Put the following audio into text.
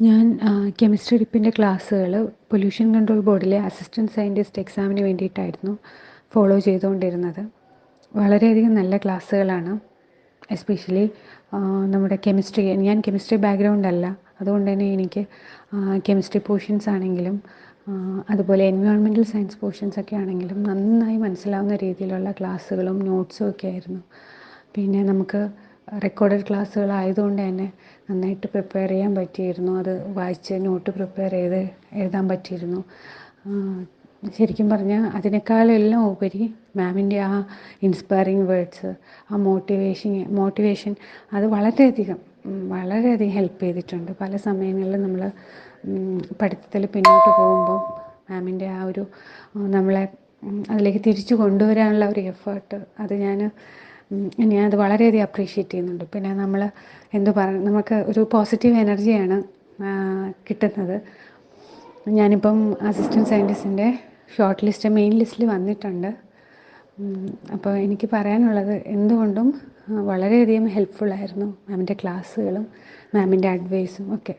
ഞാൻ കെമിസ്ട്രി ഡിപ്പിന്റെ ക്ലാസ്സുകൾ പൊല്യൂഷൻ കൺട്രോൾ ബോർഡിലെ അസിസ്റ്റന്റ് സയന്റിസ്റ്റ് എക്സാമിന് വേണ്ടിയിട്ടായിരുന്നു ഫോളോ ചെയ്തുകൊണ്ടിരുന്നത് വളരെയധികം നല്ല ക്ലാസ്സുകളാണ്. എസ്പെഷ്യലി നമ്മുടെ കെമിസ്ട്രി ഞാൻ കെമിസ്ട്രി ബാക്ക്ഗ്രൗണ്ട് അല്ല. അതുകൊണ്ട് തന്നെ എനിക്ക് കെമിസ്ട്രി പോർഷൻസ് ആണെങ്കിലും അതുപോലെ എൻവയോൺമെന്റൽ സയൻസ് പോർഷൻസ് ഒക്കെ ആണെങ്കിലും നന്നായി മനസ്സിലാവുന്ന രീതിയിലുള്ള ക്ലാസ്സുകളും നോട്ട്സും ഒക്കെ ആയിരുന്നു. പിന്നെ നമുക്ക് റെക്കോർഡഡ് ക്ലാസ്സുകളായതുകൊണ്ട് തന്നെ നന്നായിട്ട് പ്രിപ്പയർ ചെയ്യാൻ പറ്റിയിരുന്നു. അത് വായിച്ച് നോട്ട് പ്രിപ്പയർ ചെയ്ത് എഴുതാൻ പറ്റിയിരുന്നു. ശരിക്കും പറഞ്ഞാൽ അതിനേക്കാളെല്ലാം ഉപരി മാമിന്റെ ആ ഇൻസ്പയറിങ് വേർഡ്സ് ആ മോട്ടിവേഷൻ മോട്ടിവേഷൻ അത് വളരെയധികം വളരെയധികം ഹെൽപ്പ് ചെയ്തിട്ടുണ്ട്. പല സമയങ്ങളിലും നമ്മൾ പഠിത്തത്തിൽ പിന്നോട്ട് പോകുമ്പോൾ മാമിന്റെ ആ ഒരു നമ്മളെ അതിലേക്ക് തിരിച്ചു കൊണ്ടുവരാനുള്ള ഒരു എഫേർട്ട് അത് ഞാൻ ഞാൻ അത് വളരെയധികം അപ്രീഷിയേറ്റ് ചെയ്യുന്നുണ്ട്. പിന്നെ നമ്മൾ എന്തു പറ നമുക്ക് ഒരു പോസിറ്റീവ് എനർജിയാണ് കിട്ടുന്നത്. ഞാനിപ്പം അസിസ്റ്റന്റ് സയന്റിസ്റ്റിന്റെ ഷോർട്ട് ലിസ്റ്റ് മെയിൻ ലിസ്റ്റിൽ വന്നിട്ടുണ്ട്. അപ്പോൾ എനിക്ക് പറയാനുള്ളത് എന്തുകൊണ്ടും വളരെയധികം ഹെൽപ്ഫുള്ളായിരുന്നു മാമിന്റെ ക്ലാസ്സുകളും മാമിന്റെ അഡ്വൈസും ഒക്കെ.